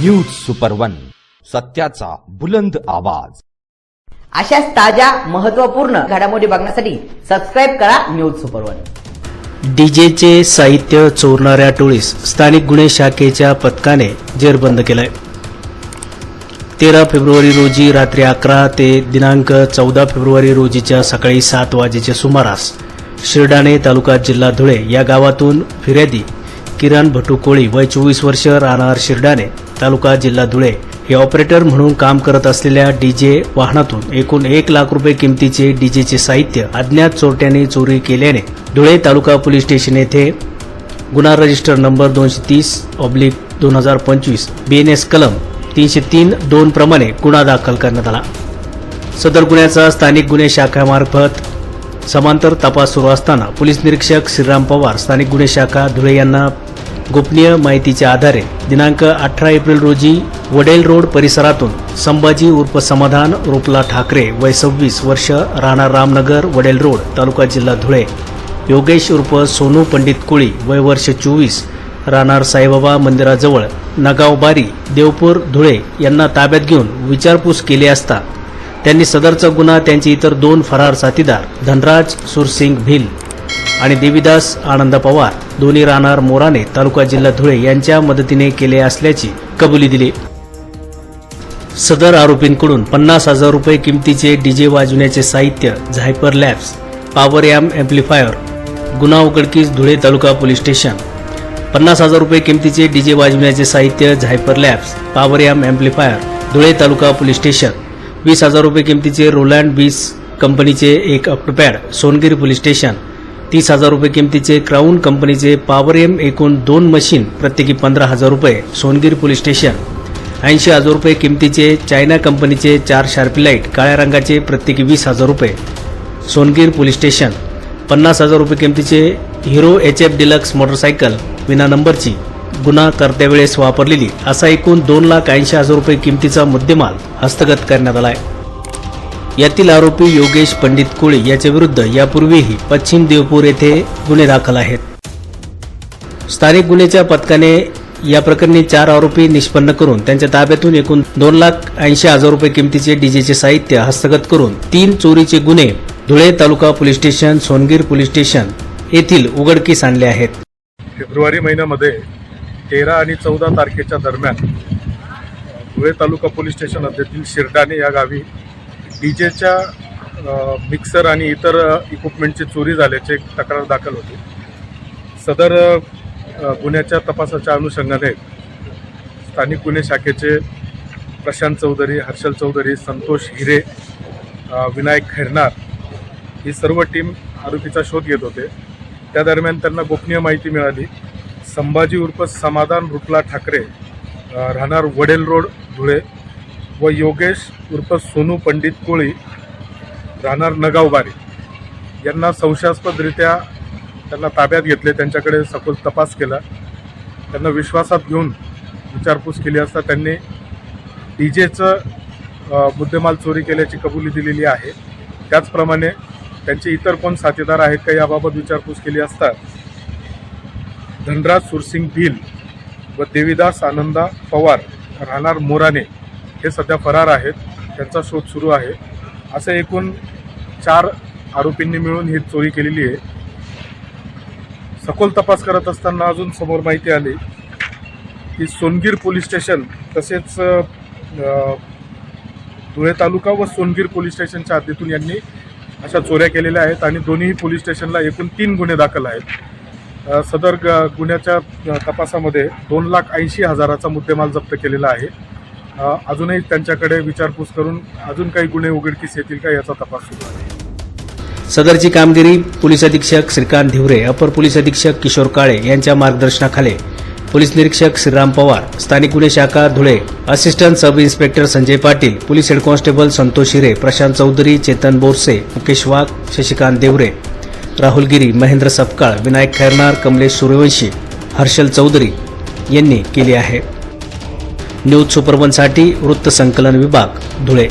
News super one सत्याचा बुलंद आवाज. अशाच ताज्या महत्त्वपूर्ण घडामोडी बघण्यासाठी सबस्क्राईब करा न्यूज सुपर वन डीजेचे साहित्य चोरणाऱ्या टोळीस स्थानिक गुन्हे शाखेच्या पथकाने जेरबंद केलंय. तेरा फेब्रुवारी रोजी रात्री अकरा ते दिनांक चौदा फेब्रुवारी रोजीच्या सकाळी सात वाजेच्या सुमारास शिरडाणे तालुका जिल्हा धुळे या गावातून फिर्यादी किरण भटू कोळी वय चोवीस वर्ष राहणार शिरडाणे तालुका जिल्हा धुळे हे ऑपरेटर म्हणून काम करत असलेल्या डीजे वाहनातून एकूण एक लाख रुपये किमतीचे डीजेचे साहित्य अज्ञात चोरट्याने चोरी केल्याने धुळे तालुका पोलीस स्टेशन येथे गुन्हा रजिस्टर नंबर दोनशे तीस ऑब्लिक दोन हजार पंचवीस बीएनएस कलम तीनशे तीन दोन प्रमाणे गुन्हा दाखल करण्यात आला. सदर गुन्ह्याचा स्थानिक गुन्हे शाखामार्फत समांतर तपास सुरू असताना पोलीस निरीक्षक श्रीराम पवार स्थानिक गुन्हे शाखा धुळे यांना गोपनीय माहितीच्या आधारे दिनांक अठरा एप्रिल रोजी वडेल रोड परिसरातून संभाजी उर्फ समाधान रुपला ठाकरे वय सव्वीस वर्ष राहणार रामनगर वडेल रोड तालुका जिल्हा धुळे योगेश उर्फ सोनू पंडित कोळी वय वर्ष चोवीस राहणार साईबाबा मंदिराजवळ नगाव बारी देवपूर धुळे यांना ताब्यात घेऊन विचारपूस केली असता त्यांनी सदरचा गुन्हा त्यांचे इतर दोन फरार साथीदार धनराज सुरसिंग भिल आणि देवीदास आनंद पवार दोन्ही राहणार मोराने तालुका जिल्हा धुळे यांच्या मदतीने केले असल्याची कबुली दिली. सदर आरोपींकडून पन्नास हजार रुपये किमतीचे डीजे वाजवण्याचे साहित्य झायपर लॅब्स पॉवर यॅम एम्प्लिफायर गुन्हा उघडकीस धुळे तालुका पोलीस स्टेशन पन्नास हजार रुपये किमतीचे डीजे वाजवण्याचे साहित्य झायपर labs power am amplifier Dhule taluka police station वीस हजार रुपये किमतीचे रोलँड बीस कंपनीचे एक ऑक्टोपॅड सोनगिरी पोलीस स्टेशन तीस हजार रुपये किमतीचे क्राऊन कंपनीचे पॉवर एम एकूण दोन मशीन प्रत्येकी पंधरा हजार रुपये सोनगिरी पोलीस स्टेशन. ऐंशी हजार रुपये किमतीचे चायना कंपनीचे चार शार्पी लाइट काळ्या रंगाचे प्रत्येकी वीस हजार रुपये. सोनगीर पोलीस स्टेशन पन्नास हजार रुपये किमतीचे Hero H F Deluxe motorcycle विना नंबरची गुन्हा करत्यावेळेस वापरलेली असा एकूण दोन लाख ऐंशी हजार रुपये किमतीचा मुद्देमाल हस्तगत करण्यात आला आहे. यातील आरोपी योगेश पंडित कोळी याच्या विरुद्ध यापूर्वीही पश्चिम देवपूर येथे गुन्हे दाखल आहेत. स्थानिक गुन्ह्याच्या पथकाने या प्रकरणी चार आरोपी निष्पन्न करून त्यांच्या ताब्यातून एकूण दोन लाख ऐंशी हजार रुपये किमतीचे डीजेचे साहित्य हस्तगत करून तीन चोरीचे गुन्हे धुळे तालुका police station Songir police station येथील उघडकीस आणले आहेत. फेब्रुवारी महिन्यामध्ये तेरा आणि चौदा तारखेच्या दरम्यान धुळे तालुका पोलीस स्टेशन हद्दीतील शिरडाणे या गावी डीजेच्या मिक्सर आणि इतर इक्विपमेंटची चोरी झाल्याची एक तक्रार दाखल होती. सदर गुन्ह्याच्या तपासाच्या अनुषंगाने स्थानिक गुन्हे शाखेचे प्रशांत चौधरी हर्षल चौधरी संतोष हिरे विनायक खैरनार ही सर्व टीम आरोपीचा शोध घेत होते. त्या दरम्यान त्यांना गोपनीय माहिती मिळाली. संभाजी उर्फ समाधान रुपला ठाकरे राहणार वडेल रोड धुळे. व योगेश उर्फ सोनू पंडित कोळी राहणार नगावबारी. यांना संशयास्पदरित्या त्यांना ताब्यात घेतले त्यांच्याकडे सखोल तपास केला. त्यांना विश्वासात घेऊन विचारपूस केली असता त्यांनी डी जेचं मुद्देमाल चोरी केल्याची कबुली दिलेली आहे. त्याचप्रमाणे त्यांचे इतर कोण साथीदार आहेत का याबाबत विचारपूस केली असता धनराज सुरसिंग भिल व देविदास आनंदा पवार राहणार मोराने हे सध्या फरार आहेत. त्यांचा शोध सुरू आहे. असं एकूण चार आरोपींनी मिळून ही चोरी केलेली आहे. सखोल तपास करत असताना अजून समोर माहिती आली की सोनगीर पोलीस स्टेशन तसेच धुळे तालुका व सोनगीर पोलीस स्टेशनच्या हद्दीतून यांनी अशा चोऱ्या केलेल्या आहेत आणि दोन्ही पोलीस स्टेशनला एकूण तीन गुन्हे दाखल आहेत. सदर ग- गुन्ह्याच्या तपासामध्ये दोन लाख ऐंशी हजाराचा मुद्देमाल जप्त केलेला आहे. अजूनही त्यांच्याकडे विचारपूस करून अजून काही गुन्हे उघडकीस येतील का याचा तपास सुरू आहे. सदरची कामगिरी पोलीस अधीक्षक श्रीकांत धिवरे अपर पोलीस अधीक्षक किशोर काळे यांच्या मार्गदर्शनाखाली. पोलीस निरीक्षक श्रीराम पवार स्थानिक गुन्हे शाखा Dhule assistant sub inspector Sanjay Patil police head constable Santosh Hire Prashant Chaudhari Chetan Borse Mukesh Wagh Shashikant Deore Rahul Giri Mahendra Sapkal Vinayak Khairnar Kamlesh Suryavanshi Harshal Chaudhari यांनी केली आहे. न्यूज सुपरवनसाठी वृत्त संकलन विभाग धुळे.